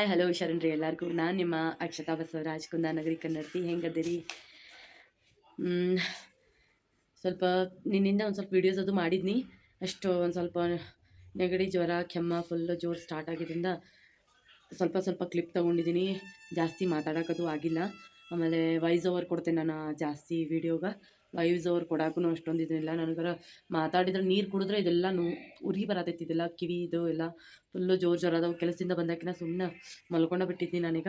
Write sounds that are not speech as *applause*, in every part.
Hi hello ಹುಷಾರನ್ರಿ ಎಲ್ಲರಿಗೂ. ನಾನು ನಿಮ್ಮ ಅಕ್ಷತಾ ಬಸವರಾಜ್, ಕುಂದಾನಗರಿ, ಕನ್ನಡತಿ. ಹೆಂಗದಿರಿ ಸ್ವಲ್ಪ ನಿನ್ನಿಂದ ಒಂದು ಸ್ವಲ್ಪ ವೀಡಿಯೋಸ್ ಅದು ಮಾಡಿದ್ನಿ. ಅಷ್ಟು ಒಂದು ಸ್ವಲ್ಪ ನೆಗಡಿ, ಜ್ವರ, ಕೆಮ್ಮ ಫುಲ್ಲು ಜೋರು ಸ್ಟಾರ್ಟ್ ಆಗಿದ್ದರಿಂದ ಸ್ವಲ್ಪ ಸ್ವಲ್ಪ ಕ್ಲಿಪ್ ತೊಗೊಂಡಿದ್ದೀನಿ ಜಾಸ್ತಿ ಮಾತಾಡೋಕ್ಕದು ಆಗಿಲ್ಲ. ಆಮೇಲೆ ವಾಯ್ಸ್ ಓವರ್ ಕೊಡ್ತೇನೆ ನಾನು ಜಾಸ್ತಿ ವೀಡಿಯೋಗೆ ವಾಯ್ಸ್ ಅವ್ರು ಕೊಡೋಕ್ಕೂ ಅಷ್ಟೊಂದು ಇದಿಲ್ಲ ನನಗರ ಮಾತಾಡಿದ್ರೆ ನೀರು ಕುಡಿದ್ರೆ ಇದೆಲ್ಲ ಉರಿ ಬರತೈತಿ ಇದೆಲ್ಲ, ಕಿವಿ ಇದು ಎಲ್ಲ ಫುಲ್ಲು ಜೋರು ಜ್ವರ ಅದಾವೆ. ಕೆಲಸದಿಂದ ಬಂದಾಕಿನ ಸುಮ್ಮನೆ ಮಲ್ಕೊಂಡ ಬಿಟ್ಟಿದ್ದೀನಿ ನಾನೀಗ.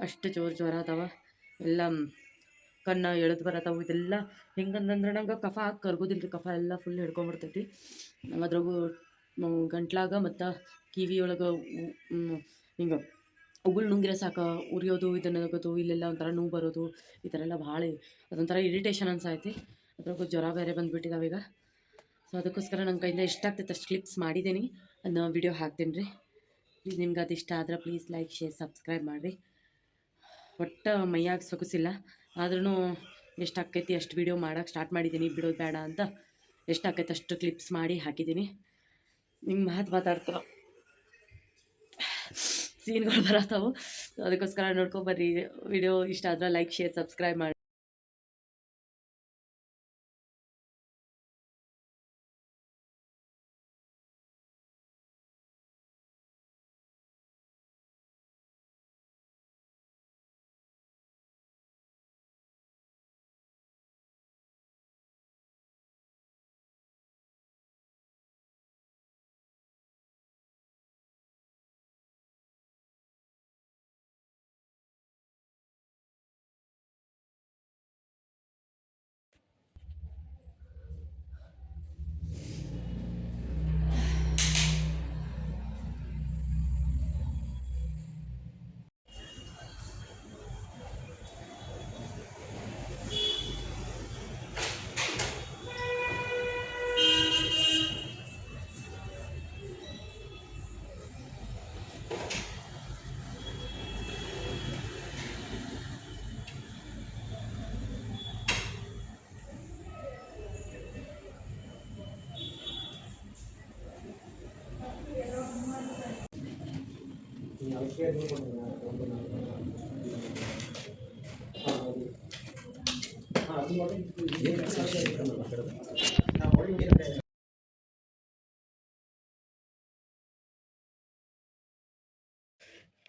ಅಷ್ಟು ಜೋರು ಜ್ವರ ಅದಾವ. ಎಲ್ಲ ಕಣ್ಣು ಎಳೆದು ಬರತ್ತವು ಇದೆಲ್ಲ ಹೆಂಗಂದ್ರೆ ನಂಗೆ ಕಫ ಹಾಕಿ ಕರ್ಗೋದಿಲ್ಲ ರೀ ಕಫ ಎಲ್ಲ ಫುಲ್ ಹಿಡ್ಕೊಂಬಿಡ್ತೈತಿ ಅದ್ರಾಗೂ ಗಂಟ್ಲಾಗ ಮತ್ತು ಕಿವಿಯೊಳಗೆ ಹಿಂಗೆ ಉಗುಳು ನುಂಗಿರೆ ಸಾಕು, ಉರಿಯೋದು, ಇದನ್ನು ಆಗೋದು ಇಲ್ಲೆಲ್ಲ ಒಂಥರ ನೋವು ಬರೋದು, ಈ ಥರ ಎಲ್ಲ ಭಾಳ ಅದೊಂಥರ ಇರಿಟೇಷನ್ ಅನ್ಸೈತಿ ಅದ್ರಾಗೂ ಜ್ವರ ಬೇರೆ ಈಗ. ಸೊ ಅದಕ್ಕೋಸ್ಕರ ನನ್ನ ಕೈಯಿಂದ ಎಷ್ಟಾಗ್ತೈತೆ ಅಷ್ಟು ಕ್ಲಿಪ್ಸ್ ಮಾಡಿದ್ದೀನಿ. ಅದನ್ನ ವಿಡಿಯೋ ಹಾಕ್ತೀನಿ ರೀ. ಪ್ಲೀಸ್ ನಿಮ್ಗೆ ಅದು ಇಷ್ಟ ಆದ್ರೆ ಪ್ಲೀಸ್ ಲೈಕ್ ಶೇರ್ ಸಬ್ಸ್ಕ್ರೈಬ್ ಮಾಡಿರಿ. ಒಟ್ಟು ಮೈಯಾಗಿ ಸೊಗಸಿಲ್ಲ. ಆದ್ರೂ ಎಷ್ಟು ಆಕೈತಿ ಅಷ್ಟು ವೀಡಿಯೋ ಮಾಡೋಕೆ ಸ್ಟಾರ್ಟ್ ಮಾಡಿದ್ದೀನಿ ಬಿಡೋದು ಬೇಡ ಅಂತ ಎಷ್ಟು ಆಕೈತೆ ಅಷ್ಟು ಕ್ಲಿಪ್ಸ್ ಮಾಡಿ ಹಾಕಿದ್ದೀನಿ ನಿಮ್ಗೆ ಮಾತು ಮಾತಾಡ್ತಾರ? ಸೀನ್ಗಳು ಬರತ್ತವು. ಅದಕ್ಕೋಸ್ಕರ ನೋಡ್ಕೊಬರ್ರಿ ವಿಡಿಯೋ ಇಷ್ಟ ಆದ್ರೆ ಲೈಕ್ ಶೇರ್ ಸಬ್ಸ್ಕ್ರೈಬ್ ಮಾಡಿ.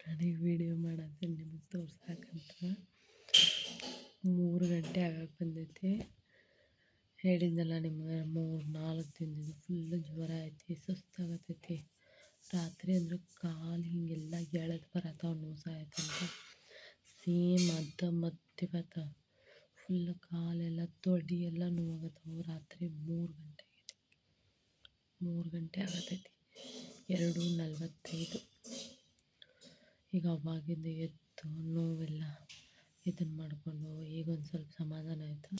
ನನಗೆ ವಿಡಿಯೋ ಮಾಡೋದು ನಿಮಗೆ ತೋರ್ಸಾಕಂತ ಮೂರು ಗಂಟೆ ಆಗಕ್ಕೆ ಬಂದೈತಿ. ಹೇಳಿದ್ನಲ್ಲ ನಿಮ್ಗೆ ಮೂರು ನಾಲ್ಕು ದಿನದಿಂದ ಫುಲ್ಲು ಜ್ವರ ಐತಿ ಸುಸ್ತಾಗತೈತಿ. ರಾತ್ರಿ ಅಂದ್ರೆ ಕಾಲು ಹೀಗೆಲ್ಲ ಎಳೆದು ಬರತ್ತಾವ ನೋವು ಆಯ್ತಂದ್ರೆ. ಸೇಮ್ ಅದ ಮತ್ತೆ ಬರ್ತಾವ ಫುಲ್ ಕಾಲೆಲ್ಲ ತೊಡಿ ಎಲ್ಲ ನೋವಾಗತ್ತವು ರಾತ್ರಿ ಮೂರು ಗಂಟೆ. ಆಗೈತಿ ಮೂರು ಗಂಟೆ ಆಗತೈತಿ. ಎರಡು ನಲ್ವತ್ತೈದು. ಈಗ ಅವಾಗಿಂದ ಎದ್ದು ನೋವೆಲ್ಲ ಇದನ್ನು ಮಾಡಿಕೊಂಡು ಈಗ ಒಂದು ಸ್ವಲ್ಪ ಸಮಾಧಾನ ಆಯಿತು.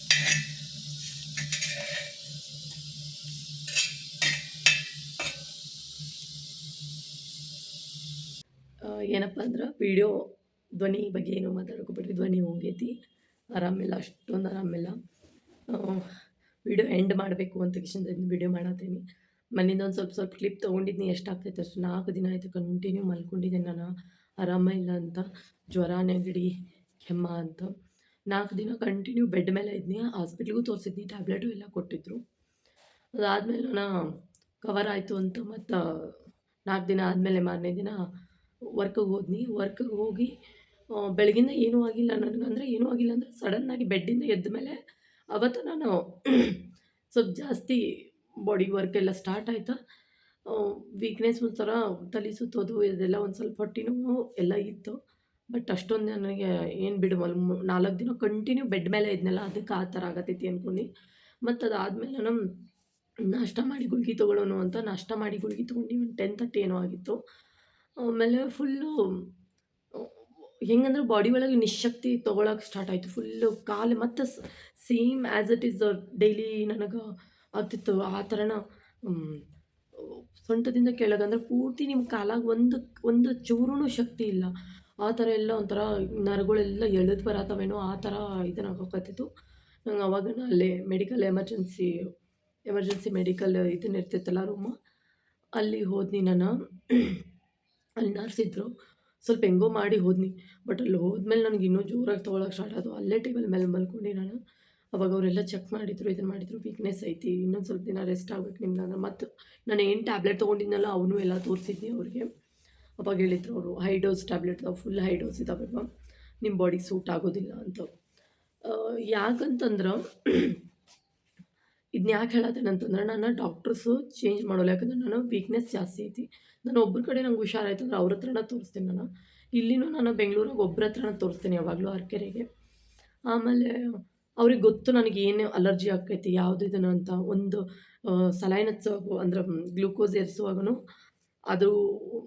ಏನಪ್ಪ ಅಂದ್ರೆ ವೀಡಿಯೋ ಧ್ವನಿ ಬಗ್ಗೆ ಏನು ಮಾತಾಡ್ಕೊಬಿಟ್ರಿ ಧ್ವನಿ ಹೋಗೈತಿ. ಆರಾಮಿಲ್ಲ ಅಷ್ಟೊಂದು ಆರಾಮಿಲ್ಲ ವೀಡಿಯೋ ಎಂಡ್ ಮಾಡಬೇಕು ಅಂತ ಕಿಶನ್ ವಿಡಿಯೋ ಮಾಡತ್ತೀನಿ. ಮನೆಯಿಂದ ಒಂದು ಸ್ವಲ್ಪ ಸ್ವಲ್ಪ ಕ್ಲಿಪ್ ತೊಗೊಂಡಿದ್ನಿ ಎಷ್ಟಾಗ್ತೈತೆ ಅಷ್ಟು ನಾಲ್ಕು ದಿನ ಆಯಿತು ಕಂಟಿನ್ಯೂ ಮಲ್ಕೊಂಡಿದ್ದೀನಿ ನಾನು. ಆರಾಮ ಇಲ್ಲ ಅಂತ, ಜ್ವರ, ನೆಗಡಿ, ಕೆಮ್ಮ ಅಂತ. ನಾಲ್ಕು ದಿನ ಕಂಟಿನ್ಯೂ ಬೆಡ್ ಮೇಲೆ ಇದ್ನಿ ಹಾಸ್ಪಿಟ್ಲಿಗೂ ತೋರಿಸಿದ್ನಿ ಟ್ಯಾಬ್ಲೆಟು ಎಲ್ಲ ಕೊಟ್ಟಿದ್ರು. ಅದಾದಮೇಲೆ ನಾನು ಕವರ್ ಆಯಿತು ಅಂತ ಮತ್ತು ನಾಲ್ಕು ದಿನ ಆದಮೇಲೆ ಮಾರನೇ ದಿನ ವರ್ಕಿಗೆ ಹೋದ್ನಿ. ವರ್ಕಿಗೆ ಹೋಗಿ ಬೆಳಗಿಂದ ಏನೂ ಆಗಿಲ್ಲ ನನಗಂದರೆ ಏನೂ ಆಗಿಲ್ಲ ಅಂದರೆ ಸಡನ್ನಾಗಿ ಬೆಡ್ಡಿಂದ ಎದ್ದ ಮೇಲೆ ಅವತ್ತು ನಾನು *clears throat* ಸ್ವಲ್ಪ ಜಾಸ್ತಿ ಬಾಡಿ ವರ್ಕ್ ಎಲ್ಲ ಸ್ಟಾರ್ಟ್ ಆಯಿತು. ವೀಕ್ನೆಸ್ ಒಂಥರ ತಲೆ ಸುತ್ತೋದು, ಇದೆಲ್ಲ ಒಂದು ಸ್ವಲ್ಪ ಹೊಟ್ಟೆ ನೋವು ಎಲ್ಲ ಇತ್ತು. ಬಟ್ ಅಷ್ಟೊಂದು ನನಗೆ ಏನು ಬಿಡು ಮಲ್ ನಾಲ್ಕು ದಿನ ಕಂಟಿನ್ಯೂ ಬೆಡ್ ಮೇಲೆ ಇದ್ನಲ್ಲ, ಅದಕ್ಕೆ ಆ ಥರ ಆಗತೈತಿ ಅಂದ್ಕೊಂಡು ಮತ್ತು ಅದಾದಮೇಲೆ ನಾನು ನಾಷ್ಟ ಮಾಡಿ ಗುಳ್ಗೆ ತೊಗೊಳ್ಳೋಣ ಅಂತ ನಾಷ್ಟ ಮಾಡಿ ಗುಳ್ಗೆ ತೊಗೊಂಡು ಒಂದು ಟೆನ್ ತರ್ಟಿ ಏನೋ ಆಗಿತ್ತು. ಆಮೇಲೆ ಫುಲ್ಲು, ಹೆಂಗಂದ್ರೆ ಬಾಡಿ ಒಳಗೆ ನಿಶಕ್ತಿ ತೊಗೊಳಕ್ಕೆ ಸ್ಟಾರ್ಟ್ ಆಯಿತು. ಫುಲ್ಲು ಕಾಲು ಮತ್ತು same as it is daily ನನಗೆ ಆಗ್ತಿತ್ತು. ಆ ಥರನ ಸೊಂಟದಿಂದ ಸೊಂಟದಿಂದ ಕೆಳಗಂದ್ರೆ ಪೂರ್ತಿ ನಿಮ್ಮ ಕಾಲಾಗ ಒಂದು ಒಂದು ಚೂರೂ ಶಕ್ತಿ ಇಲ್ಲ. ಆ ಥರ ಎಲ್ಲ ಒಂಥರ ನರಗಳೆಲ್ಲ ಎಳೆದು ಬರತ್ತವೇನೋ ಆ ಥರ ಇದನ್ನು ಆಗೋಕತ್ತಿತ್ತು ನಂಗೆ ಅವಾಗ ಅಲ್ಲೇ ಮೆಡಿಕಲ್ ಎಮರ್ಜೆನ್ಸಿ ಎಮರ್ಜೆನ್ಸಿ ಮೆಡಿಕಲ್ ಇದನ್ನ ಇರ್ತಿತ್ತಲ್ಲ ರೂಮ್ ಅಲ್ಲಿ ಹೋದ್ನಿ ನಾನು. ಅಲ್ಲಿ ನರ್ಸ್ ಸ್ವಲ್ಪ ಹೆಂಗೋ ಮಾಡಿ ಹೋದ್ನಿ. ಬಟ್ ಅಲ್ಲಿ ಹೋದ್ಮೇಲೆ ನನಗೆ ಇನ್ನೂ ಜೋರಾಗಿ ತೊಗೊಳಕ್ಕೆ ಸ್ಟಾರ್ಟ್ ಆದವು. ಅಲ್ಲೇ ಟೇಬಲ್ ಮೇಲೆ ಮಲ್ಕೊಂಡು ನಾನು. ಅವಾಗ ಅವರೆಲ್ಲ ಚೆಕ್ ಮಾಡಿದರು ಇದನ್ನು ಮಾಡಿದರು. ವೀಕ್ನೆಸ್ ಐತಿ, ಇನ್ನೊಂದು ಸ್ವಲ್ಪ ದಿನ ರೆಸ್ಟ್ ಆಗ್ಬೇಕು ನಿಮ್ಗೆ ಅಂದ್ರೆ ಮತ್ತು ನಾನು ಏನು ಟ್ಯಾಬ್ಲೆಟ್ ತೊಗೊಂಡಿದ್ನಲ್ಲ, ಅವನು ಎಲ್ಲ ತೋರಿಸಿದ್ನಿ ಅವ್ರಿಗೆ. ಅವಾಗ ಹೇಳಿದ್ರು ಅವರು high dose tablet full high dose ಇದಾವೆ ನಿಮ್ಮ ಬಾಡಿಗೆ ಸೂಟ್ ಆಗೋದಿಲ್ಲ ಅಂತ. ಯಾಕಂತಂದ್ರೆ ಇದನ್ನ ಯಾಕೆ ಹೇಳತ್ತೇನೆ ಅಂತಂದ್ರೆ ನಾನು ಡಾಕ್ಟರ್ಸು ಚೇಂಜ್ ಮಾಡೋಲ್ಲ. ಯಾಕಂದ್ರೆ ನಾನು ವೀಕ್ನೆಸ್ ಜಾಸ್ತಿ ಐತಿ. ನಾನು ಒಬ್ಬರ ಕಡೆ ನಂಗೆ ಹುಷಾರಾಯ್ತು ಅಂದ್ರೆ ಅವ್ರ ಹತ್ರನ ತೋರಿಸ್ತೀನಿ ನಾನು. ಇಲ್ಲಿನೂ ನಾನು ಬೆಂಗಳೂರಿಗೆ ಒಬ್ಬರ ಹತ್ರನ ತೋರಿಸ್ತೀನಿ ಯಾವಾಗಲೂ ಅರ್ಕೆರೆಗೆ ಆಮೇಲೆ ಅವ್ರಿಗೆ ಗೊತ್ತು ನನಗೆ ಏನು ಅಲರ್ಜಿ ಆಕೈತಿ, ಯಾವುದು ಇದನ್ನು ಅಂತ. ಒಂದು ಸಲೈನ್ ಹಚ್ಚುವಾಗ ಅಂದ್ರೆ ಗ್ಲೂಕೋಸ್ ಏರಿಸುವಾಗೂ ಅದು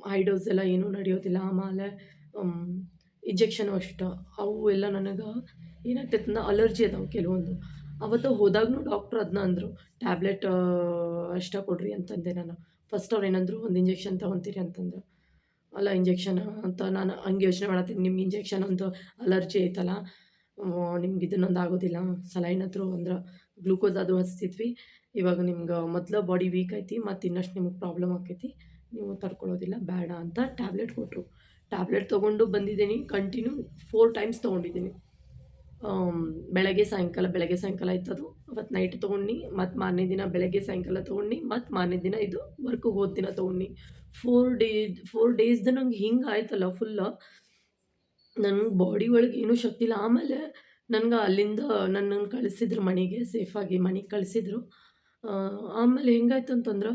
ಹೈ ಡೋಸ್ ಎಲ್ಲ ಏನೂ ನಡೆಯೋದಿಲ್ಲ. ಆಮೇಲೆ ಇಂಜೆಕ್ಷನು ಅಷ್ಟು. ಅವು ಎಲ್ಲ ನನಗೆ ಏನಾಗ್ತೈತೆ ಅಂದ್ರೆ ಅಲರ್ಜಿ ಅದಾವೆ ಕೆಲವೊಂದು. ಅವತ್ತು ಹೋದಾಗ್ನು ಡಾಕ್ಟ್ರು ಅದನ್ನ ಅಂದರು ಟ್ಯಾಬ್ಲೆಟ್ ಅಷ್ಟೇ ಕೊಡ್ರಿ ಅಂತಂದೆ ನಾನು. ಫಸ್ಟ್ ಅವ್ರು ಏನಂದ್ರು, ಒಂದು ಇಂಜೆಕ್ಷನ್ ತೊಗೊತೀರಿ ಅಂತಂದ್ರು. ಅಲ್ಲ ಇಂಜೆಕ್ಷನ್ ಅಂತ ನಾನು ಹಂಗೆ ಯೋಚನೆ ಮಾಡತ್ತೀನಿ. ನಿಮ್ಗೆ ಇಂಜೆಕ್ಷನ್ ಒಂದು ಅಲರ್ಜಿ ಐತಲ್ಲ ನಿಮ್ಗೆ ಇದನ್ನೊಂದು ಆಗೋದಿಲ್ಲ. ಸಲೈನ್ ಹತ್ರ ಅಂದ್ರೆ ಗ್ಲೂಕೋಸ್ ಅದು ಹಚ್ತಿದ್ವಿ. ಇವಾಗ ನಿಮ್ಗೆ ಮೊದಲು ಬಾಡಿ ವೀಕ್ ಐತಿ, ಮತ್ತು ಇನ್ನಷ್ಟು ನಿಮ್ಗೆ ಪ್ರಾಬ್ಲಮ್ ಆಕೈತಿ. ನೀವು ತಡ್ಕೊಳ್ಳೋದಿಲ್ಲ ಬೇಡ ಅಂತ ಟ್ಯಾಬ್ಲೆಟ್ ಕೊಟ್ಟರು ಟ್ಯಾಬ್ಲೆಟ್ ತೊಗೊಂಡು ಬಂದಿದ್ದೀನಿ ಕಂಟಿನ್ಯೂ ಫೋರ್ ಟೈಮ್ಸ್ ತೊಗೊಂಡಿದ್ದೀನಿ. ಬೆಳಗ್ಗೆ ಸಾಯಂಕಾಲ ಬೆಳಗ್ಗೆ ಸಾಯಂಕಾಲ ಇತ್ತದು ಅವತ್ತು ನೈಟ್ ತೊಗೊಂಡು ಮತ್ತು ಮಾರನೇ ದಿನ ಬೆಳಗ್ಗೆ ಸಾಯಂಕಾಲ ತೊಗೊಂಡು ಮತ್ತು ಮಾರನೇ ದಿನ ಇದು ವರ್ಕಿಗೆ ಹೋದ ದಿನ ತೊಗೊಂಡು ಫೋರ್ ಡೇಸ್ ಫೋರ್ ಡೇಸ್ದು ನಂಗೆ ಹಿಂಗೆ ಆಯ್ತಲ್ಲ ಫುಲ್ಲ ನನ್ನ ಬಾಡಿ ಒಳಗೆ ಏನೂ ಶಕ್ತಿ ಇಲ್ಲ. ಆಮೇಲೆ ನನಗೆ ಅಲ್ಲಿಂದ ನನ್ನನ್ನು ಕಳಿಸಿದ್ರು ಮನೆಗೆ ಸೇಫಾಗಿ ಮನೆಗೆ ಕಳಿಸಿದ್ರು. ಆಮೇಲೆ ಹೆಂಗಾಯ್ತು ಅಂತಂದ್ರೆ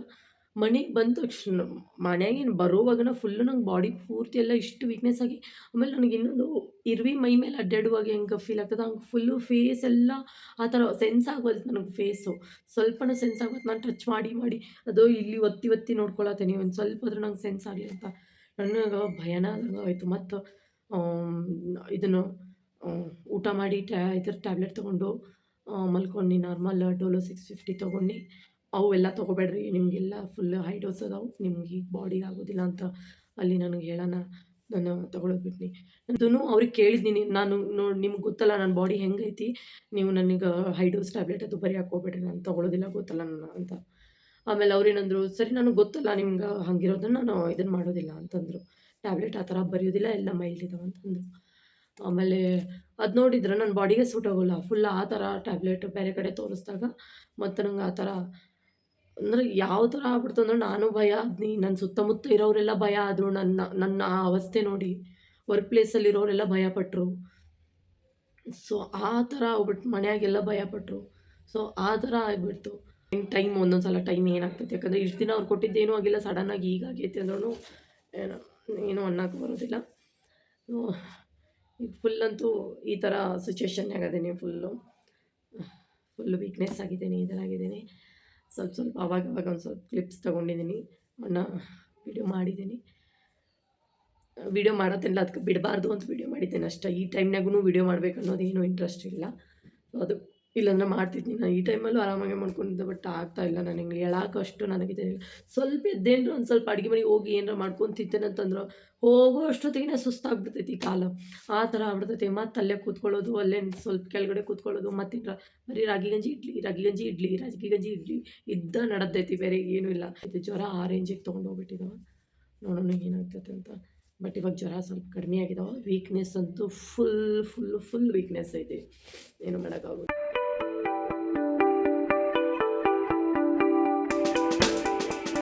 ಮನೆಗೆ ಬಂದ ತಕ್ಷಣ ಮನೆಯಾಗೇನು ಬರೋವಾಗನ ಫುಲ್ಲು ನಂಗೆ ಬಾಡಿ ಪೂರ್ತಿ ಎಲ್ಲ ಇಷ್ಟು ವೀಕ್ನೆಸ್ ಆಗಿ. ಆಮೇಲೆ ನನಗೆ ಇನ್ನೊಂದು ಇರ್ವಿ ಮೈ ಮೇಲೆ ಅಡ್ಡಾಡುವಾಗ ಹೆಂಗೆ ಫೀಲ್ ಆಗ್ತದೆ? ಹಂಗೆ ಫುಲ್ಲು ಫೇಸ್ ಎಲ್ಲ ಆ ಥರ ಸೆನ್ಸ್ ಆಗೋದು ನನಗೆ ಫೇಸು ಸ್ವಲ್ಪನೂ ಸೆನ್ಸ್ ಆಗೋದು ನಾನು ಟಚ್ ಮಾಡಿ ಮಾಡಿ. ಅದು ಇಲ್ಲಿ ಒತ್ತಿ ಒತ್ತಿ ನೋಡ್ಕೊಳತ್ತೀನಿ ಒಂದು ಸ್ವಲ್ಪ ಆದರೂ ನಂಗೆ ಸೆನ್ಸ್ ಆಗಲಿ ಅಂತ. ನನಗೆ ಭಯನ ಆಯಿತು. ಮತ್ತು ಇದನ್ನು ಊಟ ಮಾಡಿ ಟ್ಯಾ, ಇದ್ರ ಟ್ಯಾಬ್ಲೆಟ್ ತೊಗೊಂಡು ಮಲ್ಕೊಂಡು. ನಾರ್ಮಲ್ ಡೋಲೋ ಸಿಕ್ಸ್ ಫಿಫ್ಟಿ ತೊಗೊಂಡು. ಅವೆಲ್ಲ ತೊಗೋಬೇಡ್ರಿ, ನಿಮಗೆಲ್ಲ ಫುಲ್ ಹೈ ಡೋಸ್ ಅದಾವೆ, ನಿಮ್ಗೆ ಈಗ ಬಾಡಿಗೆ ಆಗೋದಿಲ್ಲ ಅಂತ ಅಲ್ಲಿ ನನಗೆ ಹೇಳೋಣ ನಾನು ತೊಗೊಳೋದು ಬಿಟ್ನಿ ಅದನ್ನು ಅವ್ರಿಗೆ ಕೇಳಿದ್ದೀನಿ, ನಾನು ನೋಡಿ ನಿಮ್ಗೆ ಗೊತ್ತಲ್ಲ ನನ್ನ ಬಾಡಿ ಹೆಂಗೈತಿ, ನೀವು ನನಗೆ ಹೈ ಡೋಸ್ ಟ್ಯಾಬ್ಲೆಟ್ ಅದು ಬರೀ ಹಾಕೋಬೇಡ್ರಿ ನಾನು ತೊಗೊಳೋದಿಲ್ಲ, ಗೊತ್ತಲ್ಲ ನಾನು ಅಂತ. ಆಮೇಲೆ ಅವ್ರು ಏನಂದ್ರು, ಸರಿ ನನಗೆ ಗೊತ್ತಲ್ಲ ನಿಮ್ಗೆ ಹಂಗಿರೋದನ್ನ ನಾನು ಇದನ್ನು ಮಾಡೋದಿಲ್ಲ ಅಂತಂದರು. ಟ್ಯಾಬ್ಲೆಟ್ ಆ ಥರ ಬರೆಯೋದಿಲ್ಲ, ಎಲ್ಲ ಮೈಲ್ಡ್ ಇದಾವೆ ಅಂತಂದರು. ಆಮೇಲೆ ಅದು ನೋಡಿದ್ರೆ ನನ್ನ ಬಾಡಿಗೆ ಸೂಟ್ ಆಗೋಲ್ಲ ಫುಲ್ ಆ ಥರ ಟ್ಯಾಬ್ಲೆಟ್ ಬೇರೆ ಕಡೆ ತೋರಿಸ್ದಾಗ, ಮತ್ತು ನಂಗೆ ಆ ಥರ ಅಂದರೆ ಯಾವ ಥರ ಆಗ್ಬಿಡ್ತು ಅಂದ್ರೆ ನಾನು ಭಯ ಆದ್ನಿ ನನ್ನ ಸುತ್ತಮುತ್ತ ಇರೋರೆಲ್ಲ ಭಯ ಆದ್ರು ನನ್ನ ನನ್ನ ಆ ಅವಸ್ಥೆ ನೋಡಿ ವರ್ಕ್ ಪ್ಲೇಸಲ್ಲಿರೋರೆಲ್ಲ ಭಯಪಟ್ಟರು ಸೊ ಆ ಥರ ಆಗ್ಬಿಟ್ಟು ಭಯ ಭಯಪಟ್ಟರು ಸೊ ಆ ಥರ ಆಗಿಬಿಡ್ತು. ಟೈಮ್ ಒಂದೊಂದು ಸಲ ಟೈಮ್ ಏನಾಗ್ತೈತೆ? ಯಾಕಂದರೆ ಇಷ್ಟು ದಿನ ಅವ್ರು ಕೊಟ್ಟಿದ್ದೇನೂ ಆಗಿಲ್ಲ ಸಡನ್ನಾಗಿ ಈಗ ಆಗೈತೆ ಅಂದ್ರೂ ಏನೋ, ಏನೂ ಅನ್ನೋಕೆ ಬರೋದಿಲ್ಲ. ಇದು ಫುಲ್ ಅಂತೂ ಈ ಥರ ಸಿಚುವೇಶನ್ ಆಗಿದ್ದೀನಿ ಫುಲ್ಲು ಫುಲ್ ವೀಕ್ನೆಸ್ ಆಗಿದ್ದೀನಿ ಇದರಾಗಿದ್ದೀನಿ ಸ್ವಲ್ಪ ಸ್ವಲ್ಪ ಅವಾಗ ಅವಾಗ ಒಂದು ಸ್ವಲ್ಪ ಕ್ಲಿಪ್ಸ್ ತೊಗೊಂಡಿದ್ದೀನಿ ಅನ್ನ ವಿಡಿಯೋ ಮಾಡಿದ್ದೀನಿ ವಿಡಿಯೋ ಮಾಡತ್ತೇನಿಲ್ಲ ಅದಕ್ಕೆ ಬಿಡಬಾರ್ದು ಅಂತ ವೀಡಿಯೋ ಮಾಡಿದ್ದೇನೆ ಅಷ್ಟೇ. ಈ ಟೈಮ್ನಾಗೂ ವಿಡಿಯೋ ಮಾಡ್ಬೇಕು ಅನ್ನೋದು ಏನೂ ಇಂಟ್ರೆಸ್ಟ್ ಇಲ್ಲ. ಸೊ ಅದು ಇಲ್ಲಾಂದ್ರೆ ಮಾಡ್ತಿದ್ನಿ. ನಾನು ಈ ಟೈಮಲ್ಲೂ ಆರಾಮಾಗೆ ಮಾಡ್ಕೊಂಡಿದ್ದೆ ಬಟ್ ಆಗ್ತಾ ಇಲ್ಲ. ನನಗೆ ಹೇಳೋಕಷ್ಟು ನನಗಿದೆ ಸ್ವಲ್ಪ ಎದ್ದೇನ್ರ ಒಂದು ಸ್ವಲ್ಪ ಅಡುಗೆ ಮನೆಗೆ ಹೋಗಿ ಏನಾರ ಮಾಡ್ಕೊಂಡು ತಿಂತೇನೆ ಅಂತಂದ್ರೆ, ಹೋಗೋ ಅಷ್ಟೊತ್ತಿಗೆ ಸುಸ್ತಾಗ್ಬಿಡ್ತೈತಿ ಕಾಲ. ಆ ಥರ ಆಗ್ಬಿಡ್ತೈತಿ. ಮತ್ತು ಅಲ್ಲೇ ಕೂತ್ಕೊಳ್ಳೋದು, ಅಲ್ಲೇ ಸ್ವಲ್ಪ ಕೆಳಗಡೆ ಕೂತ್ಕೊಳ್ಳೋದು, ಮತ್ತು ಬರೀ ರಾಗಿ ಗಂಜಿ ಇಡ್ಲಿ, ರಾಗಿ ಗಂಜಿ ಇಡ್ಲಿ, ರಾಗಿ ಗಂಜಿ ಇಡ್ಲಿ ಇದ್ದ ನಡದೈತಿ, ಬೇರೆ ಏನೂ ಇಲ್ಲ. ಇದು ಜ್ವರ ಆ ರೇಂಜಿಗೆ ತೊಗೊಂಡು ಹೋಗ್ಬಿಟ್ಟಿದ್ದಾವೆ ನೋಡೋಣ ಏನಾಗ್ತೈತೆ ಅಂತ. ಬಟ್ ಇವಾಗ ಜ್ವರ ಸ್ವಲ್ಪ ಕಡಿಮೆ ಆಗಿದಾವೆ. ವೀಕ್ನೆಸ್ ಅಂತೂ ಫುಲ್ ಫುಲ್ ಫುಲ್ ವೀಕ್ನೆಸ್ ಐತಿ. ಏನು ಮಾಡೋಕ್ಕಾಗೋದು